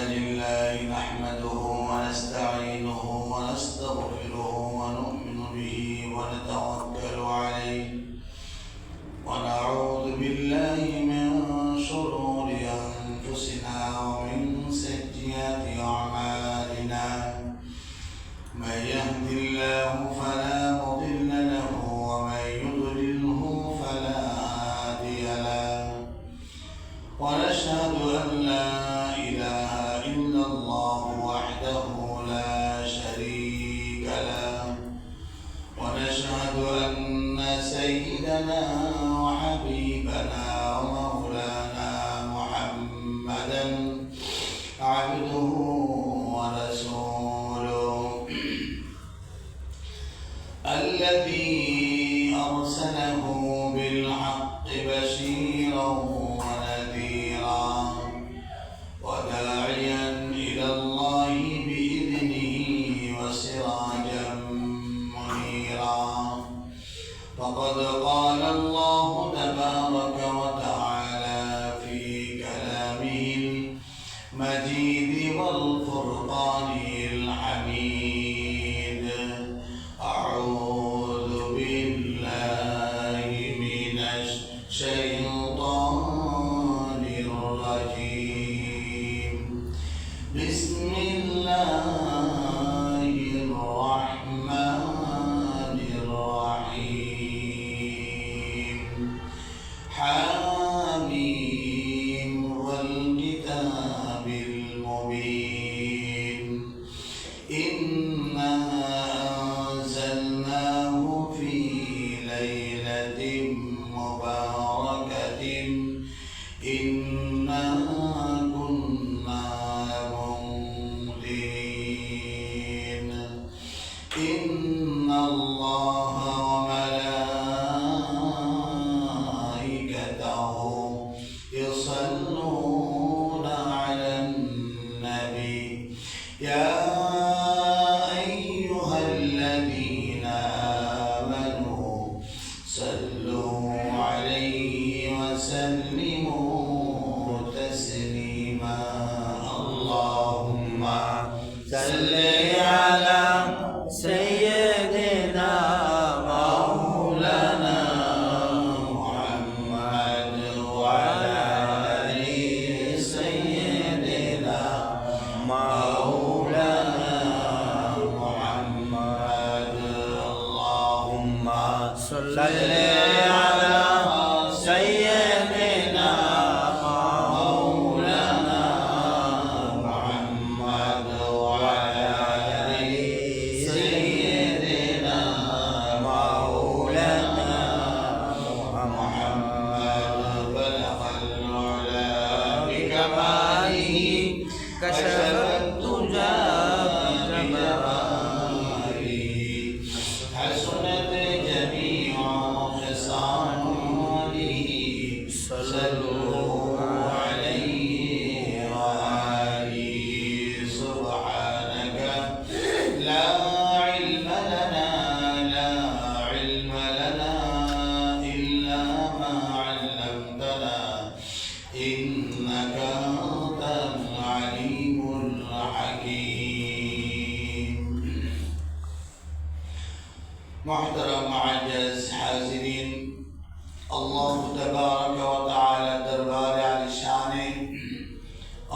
لله نحمده ونستعينه ونستغفره ونؤمن به ونتوكل وحبيبنا ومولانا محمدا عبده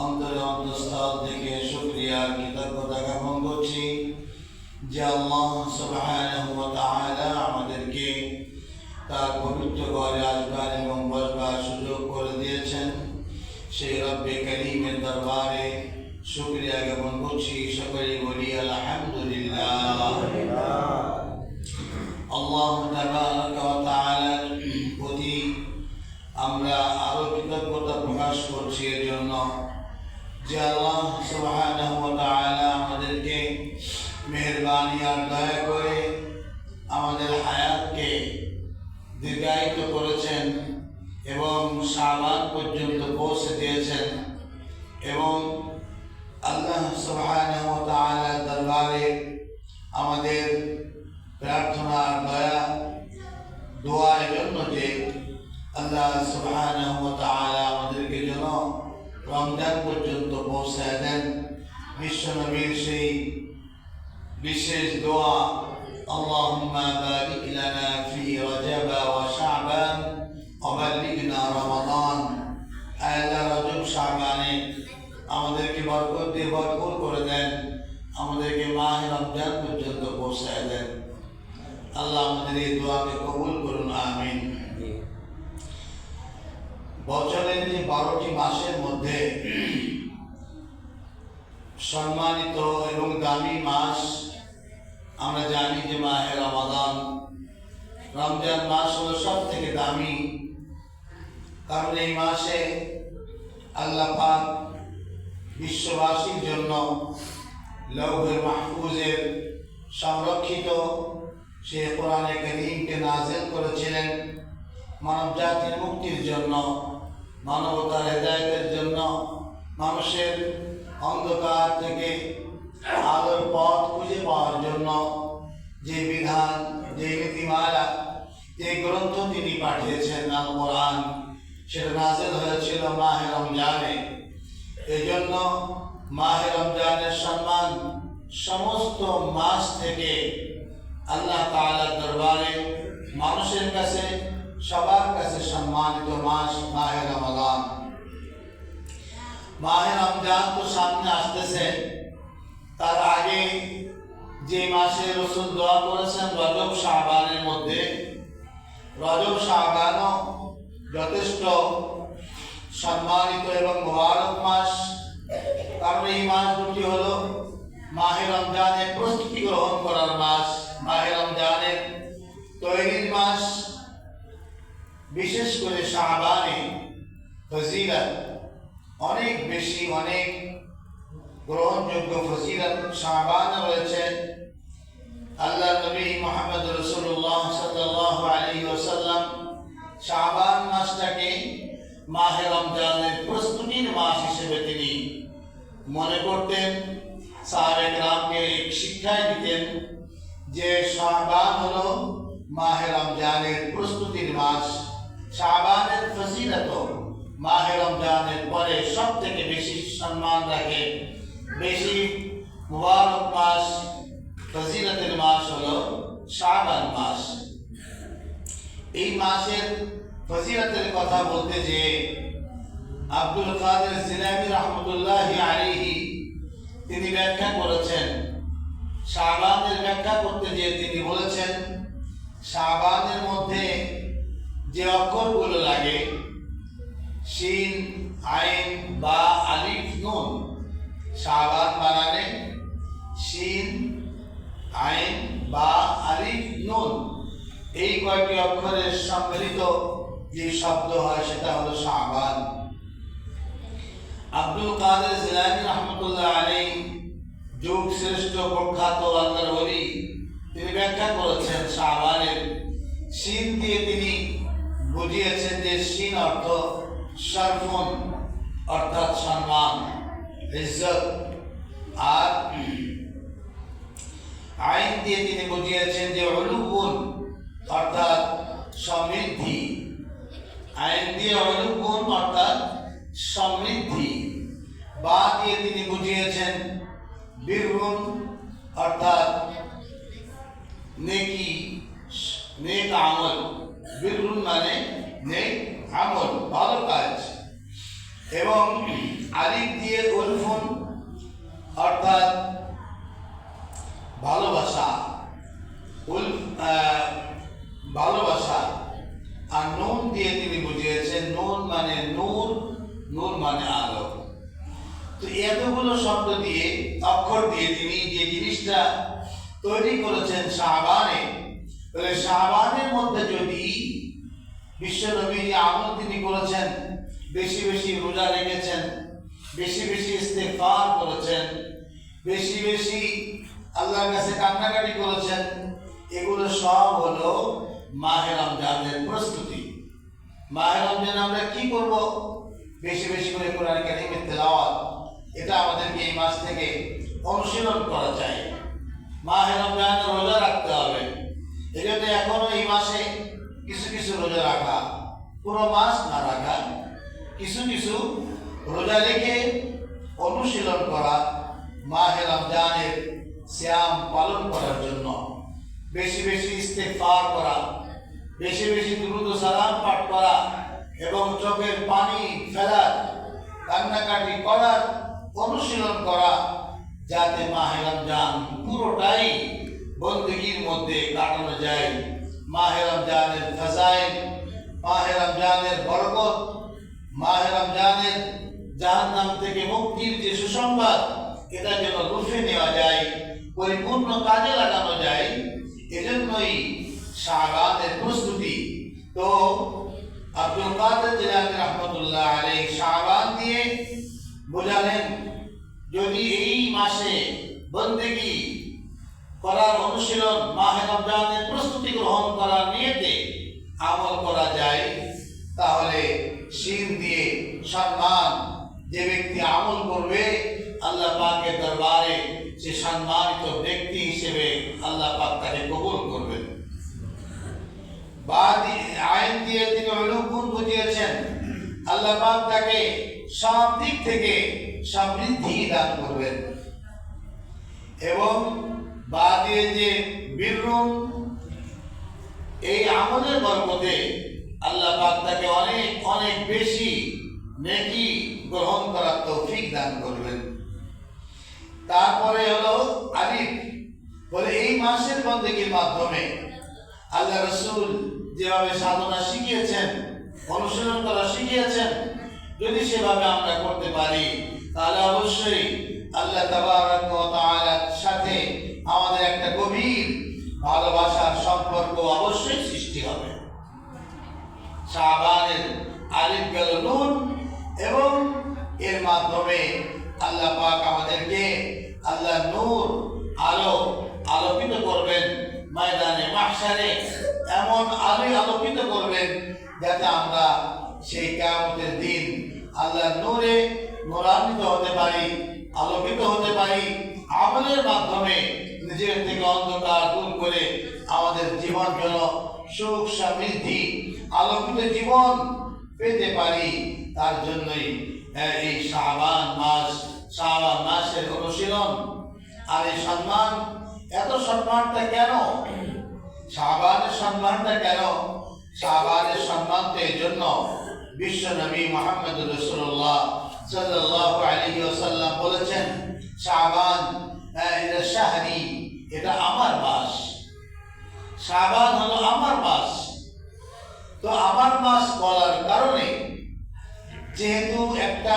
অন্তরে অন্তঃস্থল থেকে শুকরিয়া, কৃতজ্ঞতা জ্ঞাপন করছি যে আল্লাহ সুবহানাহু ওয়া আমাদেরকে তার পবিত্র ঘরে আসবার এবং বসবার সুযোগ করে দিয়েছেন। সেই রব্বে করিমের দরবারে শুকরিয়া জ্ঞাপন করছি। সকলেই বলি আলহামদুলিল্লাহ। আল্লাহ তাআলার প্রতি আমরা আরও কৃতজ্ঞতা প্রকাশ করছি। এর জন্য যে আল্লাহ আমাদেরকে মেহেরবানি আর দয়া করে আমাদের হায়াতকে দীর্ঘায়িত করেছেন এবং শাবান পর্যন্ত পৌঁছে দিয়েছেন এবং আল্লাহ তাআলার দরবারে আমাদের প্রার্থনা দয়া দোয়ার জন্য যে আল্লাহ তাআলা আমাদেরকে যেন রমজান পর্যন্ত পৌঁছায় দেন বিশ্বনবীর সেই বিশেষ দোয়া اللهم بارك لنا في رجب وشعبان وبلغنا رمضان আল্লাহ রজব শাবানে আমাদেরকে বরকত দিয়ে ভরপুর করে দেন আমাদেরকে মাহে রমজান পর্যন্ত পৌঁছায় দেন আল্লাহ আমাদের এই দোয়াকে বছরের যে বারোটি মাসের মধ্যে সম্মানিত এবং দামি মাস, আমরা জানি যে মাহে রমাদান। রমজান মাস হলো সব থেকে দামি। কারণ এই মাসে আল্লাহ পাক বিশ্ববাসীর জন্য লৌহের মাহফুজের সংরক্ষিত সে কোরআনে করিমকে নাজেল করেছিলেন মানব জাতির মুক্তির জন্য। মানবতার হেদায়তের জন্য মানুষের অন্ধকার থেকে আলোর পথ খুঁজে পাওয়ার জন্য যে বিধান, যে নীতিমালা, যে গ্রন্থ তিনি পাঠিয়েছেন আল কোরআন, সেটা নাজেল হয়েছিল মাহে রমজানে। এই জন্য মাহে রমজানের সম্মান সমস্ত মাস থেকে আল্লাহ তাআলার দরবারে মানুষের কাছে সবার কাছে সম্মানিত মাস, মাহে রমাদান মাহে রমজান তো সামনে আসতেছে। তার আগে যে মাসে রসুল দোয়া করেছেন রজব শাহবানের মধ্যে। রজব শাহবানও যথেষ্ট সম্মানিত এবং মোবারক মাস। কারণ এই মাস দুটি হলো মাহে রমজানের প্রস্তুতি গ্রহণ করার মাস, মাহে রমজানের তৈরির মাস। বিশেষ করে শাহবানে ফজিলত, অনেক বেশি, অনেক গ্রহণযোগ্য ফজিলত শাহবান রয়েছে। আল্লাহ নবী মোহাম্মদ রসুল্লাহ সাল্লাহ আলী ওসাল্লাম শাহবান মাসটাকে মাহে রমজানের প্রস্তুতির মাস হিসেবে তিনি মনে করতেন সাহেব রামকে এক শিক্ষায় দিতেন যে শাহবান হলো মাহে রমজানের প্রস্তুতির মাস। শাহবানের ফজিলত মাহে রমজানের পরে সব থেকে বেশি সম্মান রাখে। বেশি মুবারক মাস, ফজিলতের মাস হলো শাহবান মাস। এই মাসের ফজিলতের কথা বলতে যে আব্দুল কাদের জিলামি রহমতুল্লাহ আলিহি তিনি ব্যাখ্যা করেছেন। শাহবানের ব্যাখ্যা করতে গিয়ে তিনি বলেছেন শাহবানের মধ্যে যে অক্ষরগুলো লাগে শিন আইন বা আলিফ নুন শাহবান বানানে শিন আইন বা আলিফ নুন, এই কয়টি অক্ষরের সম্মিলিত যে শব্দ হয় সেটা হলো শাহবান আব্দুল কাদের জিলানি রহমতুল্লাহ আলী যুগ শ্রেষ্ঠ প্রখ্যাত আল্লাহর তিনি ব্যাখ্যা করেছেন শাহবানের সিন দিয়ে তিনি বুঝিয়েছেন যে সিন অর্থ সরফুন, অর্থাৎ সম্মান, ইজ্জত। আর আইন দিয়ে তিনি বুঝিয়েছেন যে অলুগুণ অর্থাৎ সমৃদ্ধি। আইন দিয়ে অলুগুণ অর্থাৎ সমৃদ্ধি। বা দিয়ে তিনি বুঝিয়েছেন বীরগুণ অর্থাৎ নেকি, নেক আমল। বীরগুণ মানে নেক আমল ভালো কাজ। এবং আলিফ দিয়ে উলফুন অর্থাৎ ভালোবাসা, উল ভালোবাসা। আর নুন দিয়ে তিনি বুঝিয়েছেন, নুন মানে নূর নূর মানে আলো। তো এতগুলো শব্দ দিয়ে, অক্ষর দিয়ে তিনি যে জিনিসটা তৈরি করেছেন শাহবানে তাহলে শাহবানের মধ্যে যদি বিশ্বনবী যে আমল তিনি করেছেন, বেশি বেশি রোজা রেখেছেন, বেশি বেশি ইস্তেফার করেছেন, বেশি বেশি আল্লাহর কাছে কান্নাকাটি করেছেন, এগুলো সব হলো মাহে রমজানের প্রস্তুতি। মাহে রমজানে আমরা কি করব? বেশি বেশি করে কোরআন কারিমের তেলাওয়াত। এটা আমাদেরকে এই মাস থেকে অনুশীলন করা চাই মাহে রমজানে রোজা রাখতে হবে। এই এখনও এই মাসে কিছু কিছু রোজা রাখা পুরো মাস না রাখা, কিছু কিছু রোজা রেখে অনুশীলন করা, মাহে রমজানের শ্যাম পালন করার জন্য। বেশি বেশি ইস্তেফার করা, বেশি বেশি দ্রুত সালাম পাঠ করা এবং চোখের পানি ফেলার, কান্নাকাটি করার অনুশীলন করা, যাতে মাহে রমজান পুরোটাই বন্দগির মধ্যে কাটানো যায়। মাহে রমজানের ফাজাইল মাহে রমজানের বরকত, মাহে রমজানের জাহান্নাম থেকে মুক্তির যে সুসংবাদ, এটা যেন রুফে নেওয়া যায়, পরিপূর্ণ কাজে লাগানো যায়, এজন্যই শাহবানের প্রস্তুতি। তো আব্দুল কাদের জিলানি রহমতুল্লাহ আলাই শাহবান দিয়ে বোঝালেন, যদি এই মাসে বন্দেগি করার অনুশীলন মাহে রমজানের প্রস্তুতি গ্রহণ করার নিয়তে আমল করা যায়, তাহলে শির দিয়ে সম্মান যে ব্যক্তি আমল করবে, আল্লাহ পাকের দরবারে সে সম্মানিত ব্যক্তি হিসেবে আল্লাহ পাক তাকে কবুল করবেন। আইন দিয়ে তিনি অনুগুণ বুঝিয়েছেন, আল্লাহ পাক তাকে সব দিক থেকে সমৃদ্ধি দান করবেন। এবং বা দিয়ে যে বীররুম এই আমলের বরকতে আল্লাহ পাক তাকে অনেক অনেক বেশি নেকি গ্রহণ করার তৌফিক দান করবেন। তারপরে হলো আলিফ বলে এই মাসের বন্দীর মাধ্যমে আল্লাহ রসুল যেভাবে সাধনা শিখিয়েছেন, অনুশীলন করা শিখিয়েছেন, যদি সেভাবে আমরা করতে পারি, তাহলে অবশ্যই আল্লাহ তাবারক ওয়া সাথে আমাদের একটা গভীর ভালোবাসার সম্পর্ক অবশ্যই সৃষ্টি হবে। আলিফ গেল নুন এবং এর মাধ্যমে আল্লাহ পাক আমাদেরকে আল্লাহ নূর আলো আলোকিত করবেন ময়দানে, মাহশারে, এমন আলোয় আলোকিত করবেন যাতে আমরা সেই কিয়ামতের দিন আল্লাহ নূরে নূরান্বিত হতে পারি, আলোকিত হতে পারি, আমলের মাধ্যমে নিজের থেকে অন্ধকার দূর করে আমাদের জীবন যেন সুখ সমৃদ্ধি, আলোকিত জীবন পেতে পারি, তার জন্যই এই শাবান মাস শাবান মাসের অনুশীলন। আর এই সম্মান, এত সম্মানটা কেন? শাবানের সম্মানটা কেন? শাবানের সম্মান তো এই জন্য বিশ্ব নবী মোহাম্মদ রসুল্লাহ সাল্লাল্লাহু আলাইহি ওয়াসাল্লাম বলেছেন শাবান আহ, এটা শাহরি এটা আমার মাস শাবান হলো আমার মাস তো আমার মাস বলার কারণে যেহেতু একটা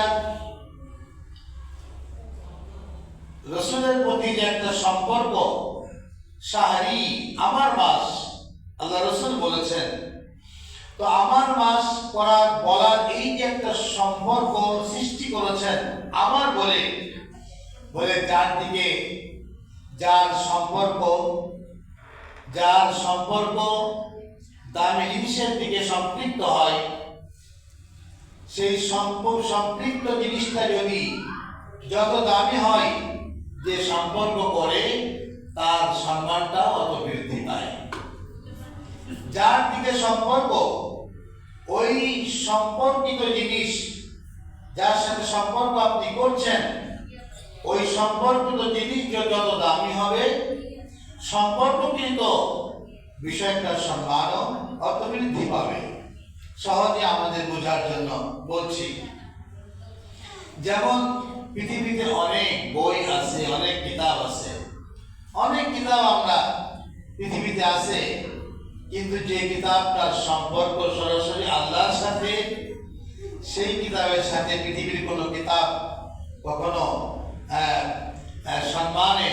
রসুলের প্রতি যে একটা সম্পর্ক সাহারি আমার মাস আল্লাহ রসুল বলেছেন। তো আমার মাস করার বলার এই যে একটা সম্পর্ক সৃষ্টি করেছেন আমার বলে বলে যার দিকে যার সম্পর্ক যার সম্পর্ক দামি জিনিসের দিকে সম্পৃক্ত হয়, সেই সম্প- সম্পৃক্ত জিনিসটা যদি যত দামি হয় যে সম্পর্ক করে, তার সম্মানটা অত বৃদ্ধি পায় যার দিকে সম্পর্ক, ওই সম্পর্কিত জিনিস, যার সাথে সম্পর্ক আপনি করছেন ওই সম্পর্কিত জিনিস যত দামি হবে, সম্পর্ককৃত বিষয়টার সম্মানও অত বৃদ্ধি পাবে। সহজে আমাদের বোঝার জন্য বলছি, যেমন পৃথিবীতে অনেক বই আছে, অনেক কিতাব আছে। অনেক কিতাব আমরা পৃথিবীতে আছে, কিন্তু যে কিতাবটার সম্পর্ক সরাসরি আল্লাহর সাথে, সেই কিতাবের সাথে পৃথিবীর কোনো কিতাব কখনো সম্মানে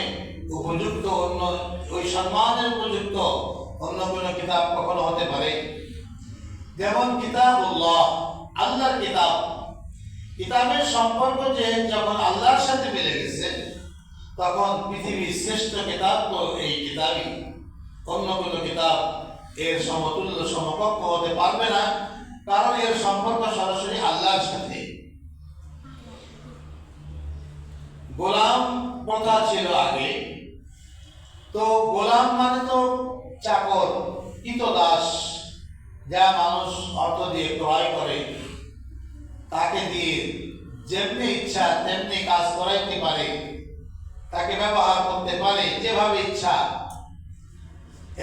উপযুক্ত অন্য, ওই সম্মানের উপযুক্ত অন্য কোনো কিতাব কখনো হতে পারে? যেমন কিতাবুল্লাহ, আল্লাহর কিতাব। কিতাবের সম্পর্ক যে যখন আল্লাহর সাথে মিলে গেছে, তখন পৃথিবীর শ্রেষ্ঠ কিতাব তো এই কিতাবই। অন্য কোনো কিতাব এর সমতুল্য সমকক্ষ হতে পারবে না, কারণ এর সম্পর্ক সরাসরি আল্লাহর সাথে। গোলাম প্রথা ছিল আগে। তো গোলাম মানে তো চাকর দাস যা মানুষ অর্থ দিয়ে ক্রয় করে। তাকে দিয়ে যেমনি ইচ্ছা তেমনি কাজ করাইতে পারে, তাকে ব্যবহার করতে পারে যেভাবে ইচ্ছা।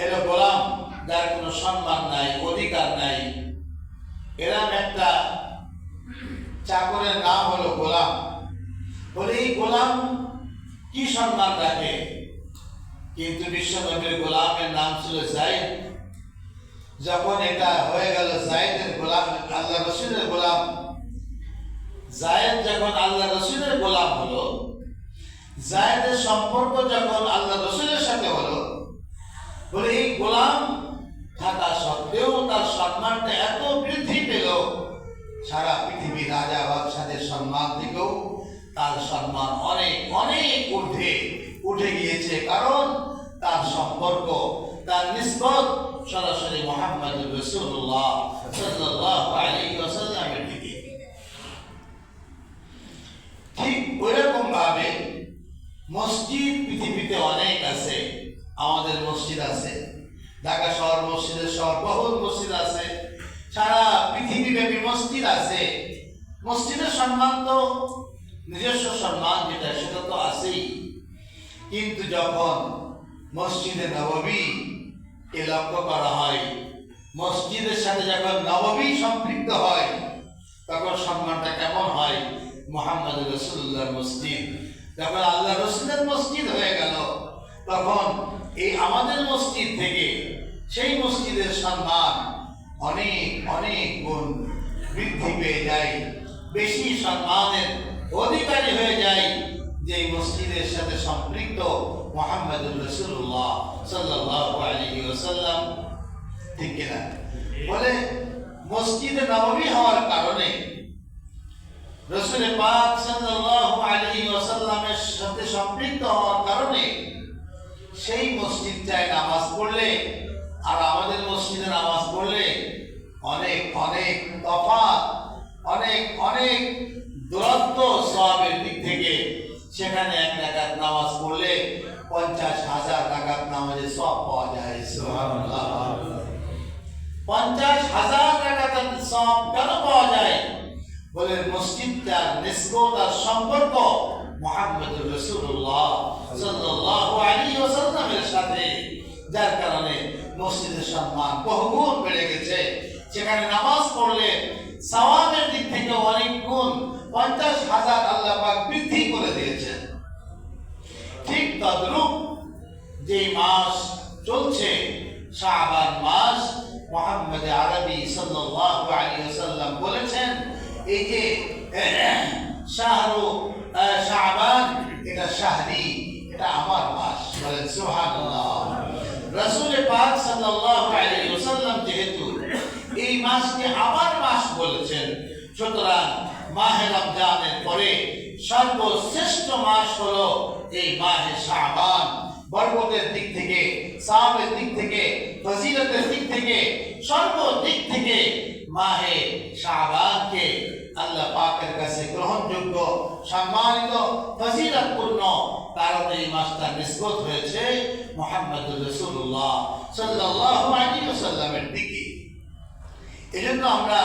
এলো গোলাম, যার কোনো সম্মান নাই, অধিকার নাই, এরম একটা চাকরের নাম হলো গোলাম। বলে এই গোলাম কি সম্মান রাখে কিন্তু বিশ্বনবীর গোলামের নাম ছিল জাইদ। যখন এটা হয়ে গেল জায়েদের গোলাম, আল্লাহ রসুলের গোলাম। জায়েদ যখন আল্লাহ রসুলের গোলাম হলো জায়েদের সম্পর্ক যখন আল্লাহ রসুলের সাথে হলো বলে এই গোলাম থাকা সত্ত্বেও তার সম্মানটা এত বৃদ্ধি পেল। সারা পৃথিবীর রাজা বাদশাদের সম্মান থেকেও তার সম্মান অনেক অনেক ঊর্ধ্বে উঠে গিয়েছে। কারণ তার সম্পর্ক, তার নিসবত সরাসরি মোহাম্মদ রসুল্লাহ সাল্লাল্লাহু আলাইহি ওয়াসাল্লামের দিকে। ঠিক ওইরকম ভাবে মসজিদ পৃথিবীতে অনেক আছে, আমাদের মসজিদ আছে। ঢাকা শহর মসজিদের শহর মসজিদ আছে। সারা পৃথিবীব্যাপী মসজিদ আছে। মসজিদের সম্মান তো নিজস্ব সম্মান যেটা, সেটা তো আছেই। কিন্তু যখন মসজিদে নববী কে লক্ষ্য করা হয়, মসজিদের সাথে যখন নববী সম্পৃক্ত হয়, তখন সম্মানটা কেমন হয়? মোহাম্মদ রসুল্লাহ মসজিদ। যখন আল্লাহ রসুলের মসজিদ হয়ে গেল, তখন এই আমাদের মসজিদ থেকে সেই মসজিদের সম্মান অনেক অনেক গুণ বৃদ্ধি পেয়ে যায়। বেশি সম্মানের অধিকারী হয়ে যায় যে মসজিদের সাথে সম্পৃক্ত মোহাম্মদ রসুল্লাহ সাল্লাহ ওসাল্লাম ঠিক কিনা? বলে, মসজিদে নবমী হওয়ার কারণে রসুল পাক সাল্লাল্লাহু আলাইহি ওয়াসাল্লামের সাথে সম্পৃক্ত হওয়ার কারণে সেই মসজিদটায় নামাজ পড়লে আর আমাদের মসজিদে নামাজ পড়লে অনেক অনেক তফাৎ অনেক অনেক দূরত্ব সওয়াবের দিক থেকে সেখানে এক রাকাত নামাজ পড়লে পঞ্চাশ হাজার রাকাত নামাজে সব পাওয়া যায় পঞ্চাশ হাজার টাকা তার সব কেন পাওয়া যায়? বলে আর সম্পর্ক মোহাম্মদ রসুল্লাহ আলাইহি ওয়াসাল্লামের সাথে। যার কারণে মসজিদের সম্মান বহুগুণ বেড়ে গেছে। সেখানে নামাজ পড়লে সওয়াবের দিক থেকে অনেক গুণ পঞ্চাশ হাজার আল্লাহ বৃদ্ধি করে দিয়েছেন। ঠিক তদ্রূপ যে মাস চলছে শাবান মাস মোহাম্মদ আরবি সাল্লাল্লাহু আলাইহি ওয়াসাল্লাম বলেছেন এই যে শাহরু আহ, শাবান এটা শাহরি এটা আমার মাস বলেন সুবহানাল্লাহ। রাসূল পাক সাল্লাল্লাহু আলাইহি ওয়াসাল্লাম যেহেতু এই মাসকে আমার মাস বলেছেন সুতরাং মাহে রমজানের পরে সর্বশ্রেষ্ঠ মাস হলো এই মাহে শাবান। বরকতের দিক থেকে, সাহাবের দিক থেকে, ফজিলতের দিক থেকে, সর্বদিক থেকে মাহে শাবানকে আল্লাহ পাকের কাছে গ্রহণযোগ্য, সম্মানিত, ফজিলতপূর্ণ কারণ এই মাসটা নিষ্পত হয়েছে মোহাম্মদ রসুল্লাহ সাল্লাল্লাহু আলাইহি ওয়াসাল্লামের দিকে। এজন্য আমরা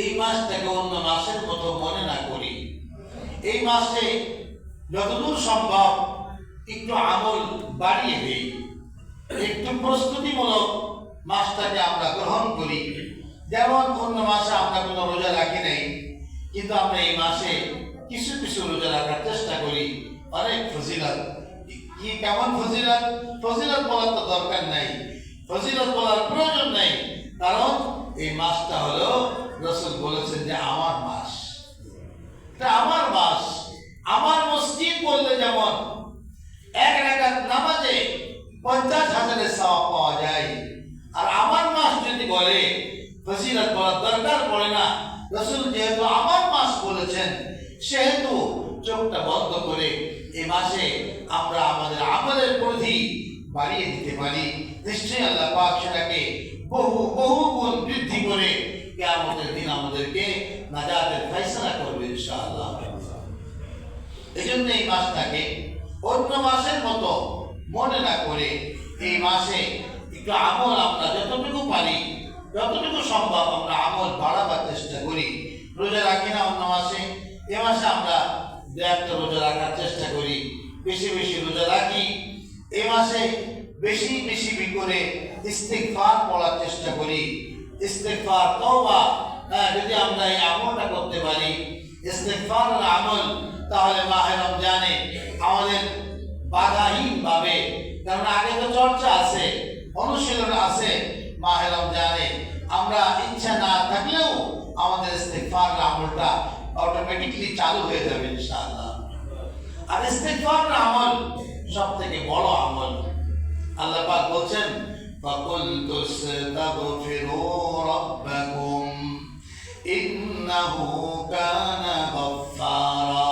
এই মাসটাকে অন্য মাসের মতো মনে না করি। এই মাসে যতদূর সম্ভব একটু আমল বাড়িয়ে দেই। একটু প্রস্তুতিমূলক মাসটাকে আমরা গ্রহণ করি। যেমন অন্য মাসে আমরা কোনো রোজা রাখি নাই, কিন্তু আমরা এই মাসে কিছু কিছু রোজা রাখার চেষ্টা করি। অনেক ফজিলত। কি, কেমন ফজিলত? ফজিলত বলার তো দরকার নাই। ফজিলত বলার প্রয়োজন নাই। কারণ এই মাসটা হলো রসুল বলেছেন যে আমার মাস। আমার মাস। আমার মসজিদ বললে যেমন পঞ্চাশ হাজারের সওয়াব পাওয়া যায়। আর আমার মাস যদি বলে, ফজিলত বলার দরকার পড়ে না। রসুল যেহেতু আমার মাস বলেছেন, সেহেতু চোখটা বন্ধ করে এই মাসে আমরা আমাদের আমলের পরিধি বাড়িয়ে দিতে পারি। নিশ্চয়ই আল্লাহ পাক সেটাকে বহু বহু গুণ বৃদ্ধি করে কেয়ামতের দিন আমাদেরকে নাজাতের ফয়সালা করবে ইনশাআল্লাহ। এই জন্য এই মাসটাকে অন্য মাসের মতো মনে না করে এই মাসে একটু আমল আমরা যতটুকু পারি যতটুকু সম্ভব আমরা আমল বাড়াবার চেষ্টা করি। রোজা রাখি না অন্য মাসে এ মাসে আমরা দু একটা রোজা রাখার চেষ্টা করি। বেশি বেশি রোজা রাখি। এই মাসে বেশি বেশি বি করে ইস্তেগফার পড়ার চেষ্টা করি। ইস্তেগফার তওবা হ্যাঁ, যদি আমরা এই আমলটা করতে পারি ইস্তেগফার আর আমল তাহলে মাহে রমজানে আমাদের বাধাহীন ভাবে কারণ আগে তো চর্চা আছে অনুশীলন আছে মাহে রমজানে আমরা ইচ্ছা না থাকলেও আমাদের ইস্তেগফার আমলটা অটোমেটিকলি চালু হয়ে যাবে ইনশাআল্লাহ আর ইস্তেগফার আমল সব থেকে বড় আমল আল্লাহ পাক বলছেন فقلت استغفروا ربكم إنه كان غفارا